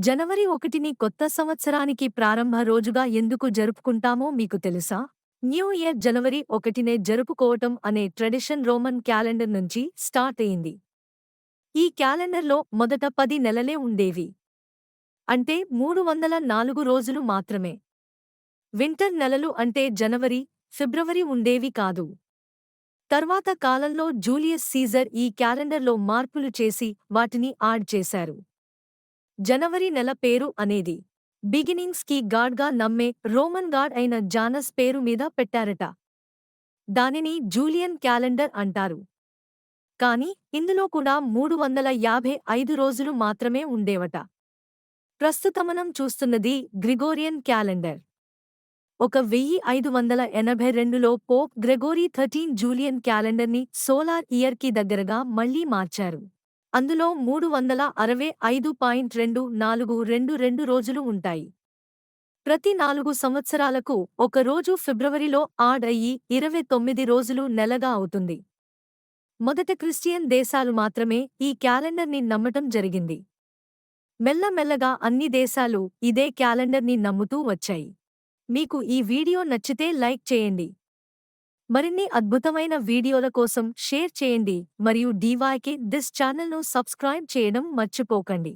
జనవరి ఒకటిని కొత్త సంవత్సరానికి ప్రారంభ రోజుగా ఎందుకు జరుపుకుంటామో మీకు తెలుసా? న్యూ ఇయర్ జనవరి ఒకటినే జరుపుకోవటం అనే ట్రెడిషన్ రోమన్ క్యాలెండర్ నుంచి స్టార్ట్ అయింది. ఈ క్యాలెండర్లో మొదట పది నెలలే ఉండేవి. అంటే మూడు వందల నాలుగు రోజులు మాత్రమే. వింటర్ నెలలు అంటే జనవరి ఫిబ్రవరి ఉండేవి కాదు. తర్వాత కాలంలో జూలియస్ సీజర్ ఈ క్యాలెండర్లో మార్పులు చేసి వాటిని ఆడ్ చేశారు. జనవరి నెల పేరు అనేది బిగినింగ్స్కి గాడ్గా నమ్మే రోమన్ గాడ్ అయిన జానస్ పేరు మీద పెట్టారట. దానిని జూలియన్ క్యాలెండర్ అంటారు. కాని ఇందులో కూడా మూడు వందల యాభై ఐదు రోజులు మాత్రమే ఉండేవట. ప్రస్తుతమనం చూస్తున్నది గ్రిగోరియన్ క్యాలెండర్. ఒక వెయ్యి ఐదు వందల ఎనభై రెండులో పోప్ గ్రెగోరీ థర్టీన్ జూలియన్ క్యాలెండర్ని సోలార్ ఇయర్కి దగ్గరగా మళ్ళీ మార్చారు. అందులో మూడు వందల అరవై ఐదు పాయింట్ రెండు నాలుగు రెండు రెండు రోజులు ఉంటాయి. ప్రతి నాలుగు సంవత్సరాలకు ఒక రోజు ఫిబ్రవరిలో ఆడ్ అయ్యి ఇరవై తొమ్మిది రోజులు నెలగా అవుతుంది. మొదట క్రిస్టియన్ దేశాలు మాత్రమే ఈ క్యాలెండర్ని నమ్మటం జరిగింది. మెల్లమెల్లగా అన్ని దేశాలు ఇదే క్యాలెండర్ని నమ్ముతూ వచ్చాయి. మీకు ఈ వీడియో నచ్చితే లైక్ చేయండి. మరిన్ని అద్భుతమైన వీడియోల కోసం షేర్ చేయండి మరియు డీవాయ్కి దిస్ ఛానల్ను సబ్స్క్రైబ్ చేయడం మర్చిపోకండి.